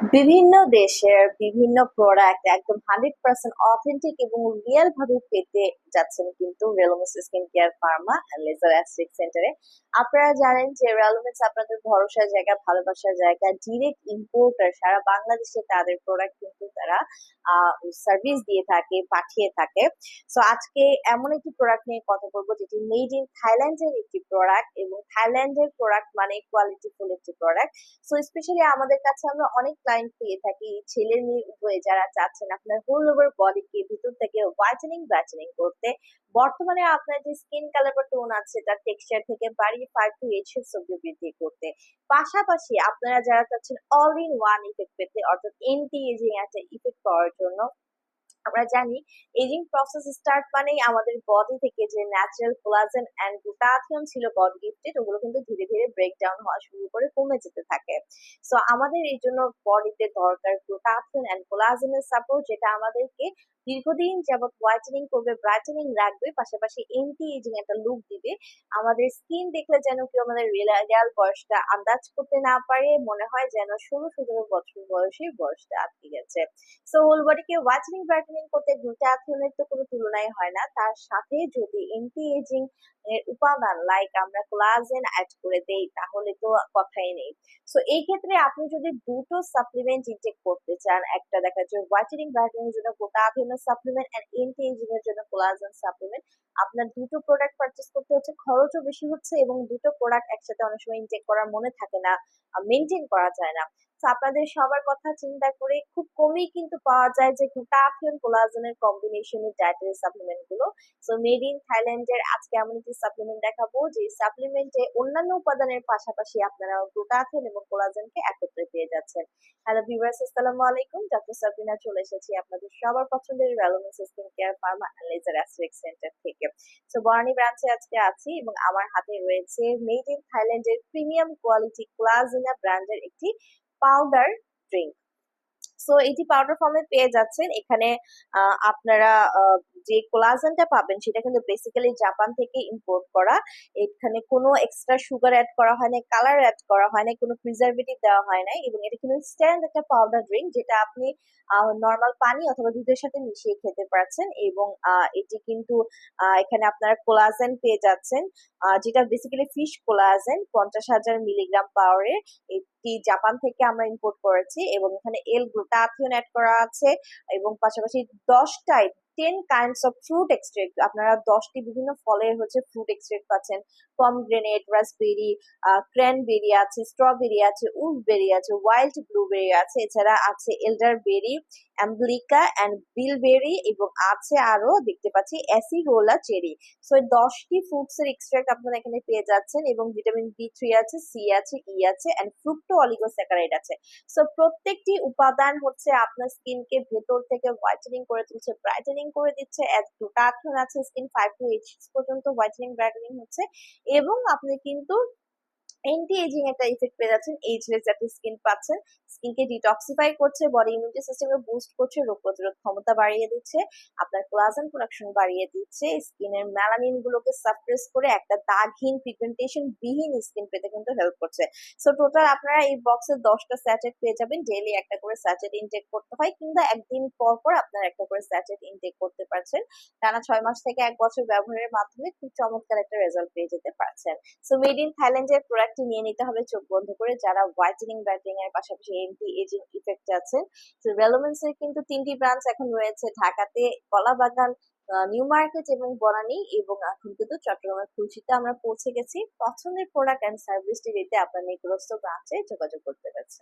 বিভিন্ন দেশের বিভিন্ন প্রোডাক্ট একদম হান্ড্রেড পার্সেন্ট অথেন্টিক এবং রিয়েল ভাবে পেতে যাচ্ছেন কিন্তু skin care pharma laser aesthetic সেন্টারে আপনারা জানেন যে রেলোমেন্স আপনাদের ভরসার জায়গা, ভালোবাসার জায়গা ডিরেক্ট ইম্পোর্টার সারা বাংলাদেশে তাদের প্রোডাক্ট কিন্তু তারা সার্ভিস দিয়ে থাকে, পাঠিয়ে থাকে। সো আজকে এমন একটি প্রোডাক্ট নিয়ে কথা বলব যেটি মেড ইন থাইল্যান্ডের একটি প্রোডাক্ট এবং থাইল্যান্ডের প্রোডাক্ট মানে কোয়ালিটিফুল একটি প্রোডাক্ট সো স্পেশালি আমাদের কাছে আমরা অনেক ক্লায়েন্ট পেয়ে থাকি। ছেলে মেয়ে যারা চাচ্ছেন আপনার হোল ওভার বডিকে ভিতর থেকে হোয়াইটেনিং ব্রাইটেনিং করতে, বর্তমানে আপনার যে স্কিন কালার বা টোন আছে, তার টেক্সচার থেকে বাড়িয়ে ফাইভ টু এইট শেডস অব্দি বৃদ্ধি করতে। পাশাপাশি আপনারা যারা চাচ্ছেন অল ইন ওয়ান ইফেক্ট পেতে, অর্থাৎ এন্টি এজিং একটা ইফেক্ট পাওয়ার জন্য আমরা জানি এজিং প্রসেস স্টার্ট মানেই আমাদের বডি থেকে যে ন্যাচারাল কোলাজেন অ্যান্ড গ্লুটাথিয়ন ছিল বডি গিফটেড ওগুলো কিন্তু ধীরে ধীরে ব্রেক ডাউন হওয়া শুরু করে কমে যেতে থাকে। সো আমাদের এই জন্য বডিতে দরকার গ্লুটাথিয়ন অ্যান্ড কোলাজেনের সাপোর্ট যেটা আমাদেরকে দীর্ঘদিন যাবত হোয়াইটেনিং করবে ব্রাইটেনিং রাখবে, পাশাপাশি এন্টি এজিং একটা লুক দিবে। আমাদের স্কিন দেখলে যেন কেউ আমাদের রিয়াল বয়সটা আন্দাজ করতে না পারে, মনে হয় যেন ষোলো সতেরো বছর বয়সে বয়সটা আটকে গেছে। সো হোল বডিকে হোয়াইটেনিং ব্রাইটেনিং করতে গ্লুটাথিয়নের তো কোনো তুলনাই হয় না। তার সাথে যদি এন্টি এজিং এর উপাদান লাইক আমরা কোলাজেন অ্যাড করে দেই, তাহলে তো কথাই নেই। সো এই ক্ষেত্রে আপনি যদি দুটো সাপ্লিমেন্ট ইনটেক করতে চান, একটা দেখা যায় হোয়াইটেনিং ব্রাইটেনিং জন্য গ্লুটাথিয়নের সাপ্লিমেন্ট এন্ড এন্টি এজিং এর জন্য কোলাজেন সাপ্লিমেন্ট আপনার দুটো প্রোডাক্ট পারচেস করতে হচ্ছে, খরচও বেশি হচ্ছে এবং দুটো প্রোডাক্ট একসাথে অনেক সময় ইনটেক করার মনে থাকে না মেনটেন করা যায় না। আপনাদের সবার কথা চিন্তা করে খুব কমই কিন্তু পাওয়া যায় যে গ্লুটাথিয়ন কোলাজেনের কম্বিনেশনের ডায়েটারি সাপ্লিমেন্টগুলো। সো মেড ইন থাইল্যান্ডের আজকে এমন একটি সাপ্লিমেন্ট দেখাবো, যে সাপ্লিমেন্টে অন্যান্য উপাদানের পাশাপাশি আপনারা গ্লুটাথিয়ন এবং কোলাজেনকে একত্রে পেয়ে যাচ্ছেন। হ্যালো ভিউয়ার্স আসসালামু আলাইকুম। ডক্টর সাবিনা চলে এসেছি আপনাদের সবার পছন্দের রেলোমেন্স skin care pharma laser aesthetic centre থেকে। সো বর্নি ব্রাঞ্চে আজকে আছি এবং আমার হাতে রয়েছে মেড ইন থাইল্যান্ডের প্রিমিয়াম কোয়ালিটি ক্লাজিনা ব্র্যান্ডের একটি পাউডার ড্রিঙ্ক সো এটি পাউডার ফর্মে পেয়ে যাচ্ছেন এখানে আপনারা যে কোলাজেনটা পাবেন সেটা কিন্তু বেসিক্যালি জাপান থেকে ইম্পোর্ট করা। এখানে কোনো এক্সট্রা সুগার অ্যাড করা হয় না কালার অ্যাড করা হয় না কোনো প্রিজারভেটিভ দেওয়া হয় না এবং এটা কিন্তু স্ট্যান্ড একটা পাউডার ড্রিঙ্ক যেটা আপনি নর্মাল পানি অথবা দুধের সাথে মিশিয়ে খেতে পারছেন এবং এটি কিন্তু এখানে আপনারা কোলাজেন পেয়ে যাচ্ছেন। যেটা বেসিক্যালি ফিশ কোলাজেন পঞ্চাশ হাজার মিলিগ্রাম পাওয়ারের এটি জাপান থেকে আমরা ইম্পোর্ট করেছি এবং এখানে এল গ্লুটাথিয়ন অ্যাড করা আছে এবং পাশাপাশি দশ দশটায় ten kinds of fruit extract আপনারা দশটি বিভিন্ন ফলের হচ্ছে ফ্রুট এক্সট্রেক্ট পাচ্ছেন। পমগ্রেনেট রাসবেরি ক্র্যানবেরি আছে স্ট্রবেরি আছে উলবেরি আছে ওয়াইল্ড ব্লুবেরি আছে, এছাড়া আছে এল্ডার বেরি অ্যাম্বলিকা অ্যান্ড বিলবেরি এবং আছে আরও দেখতে পাচ্ছি অ্যাসিরোলা চেরি সো দশটি ফ্রুটস এর এক্সট্রাক্ট আপনারা এখানে পেয়ে যাচ্ছেন, এবং ভিটামিন বি থ্রি আছে সি আছে ই আছে অ্যান্ড ফ্রুক্টো অলিগোস্যাকারাইড আছে. সো প্রত্যেকটি উপাদান হচ্ছে আপনার স্কিনকে ভেতর থেকে হোয়াইটেনিং করে তুলছে ব্রাইটেনিং করে দিচ্ছে গ্লুটাথিয়ন আছে স্কিন ফাইভ টু এইট পর্যন্ত হোয়াইটেনিং ব্রাইটেনিং হচ্ছে, এবং আপনি কিন্তু এন্টি এজিং একটা ইফেক্ট পেয়ে যাচ্ছেন। এইজলেস একটা স্কিন পাচ্ছেন স্কিনকে ডিটক্সিফাই করছে বডি ইমিউনিটি সিস্টেমকে বুস্ট করছে, রোগ প্রতিরোধ ক্ষমতা বাড়িয়ে দিচ্ছে, আপনার কোলাজেন প্রোডাকশন বাড়িয়ে দিচ্ছে স্কিনের ম্যালানিন গুলোকে সাপ্রেস করে একটা দাগহীন পিগমেন্টেশন বিহীন স্কিন পেতে কিন্তু হেল্প করছে। সো টোটাল আপনারা এই বক্সে দশটা স্যাচেট পেয়ে যাবেন। ডেইলি একটা করে স্যাচেট ইনটেক করতে হয় কিংবা একদিন পর পর আপনারা একটা করে স্যাচেট ইনটেক করতে পারছেন। টানা ছয় মাস থেকে এক বছর ব্যবহারের মাধ্যমে খুব চমৎকার একটা রেজাল্ট পেয়ে যেতে পারছেন। সো মেড ইন থাইল্যান্ডের প্রোডাক্ট প্রোডাক্টটি নিয়ে নিতে হবে, চোখ বন্ধ করে। যারা হোয়াইটেনিং ব্রাইটেনিং এর পাশাপাশি এন্টি এজিং ইফেক্ট আছে তো রেলোমেন্স এর কিন্তু তিনটি ব্রাঞ্চ এখন রয়েছে, ঢাকাতে কলাবাগান নিউ মার্কেট এবং বনানী এবং এখন কিন্তু চট্টগ্রামের খুলশিতে আমরা পৌঁছে গেছি। পছন্দের প্রোডাক্ট অ্যান্ড সার্ভিসটি দিতে আপনার নিকটস্থ ব্রাঞ্চে যোগাযোগ করতে পারছেন।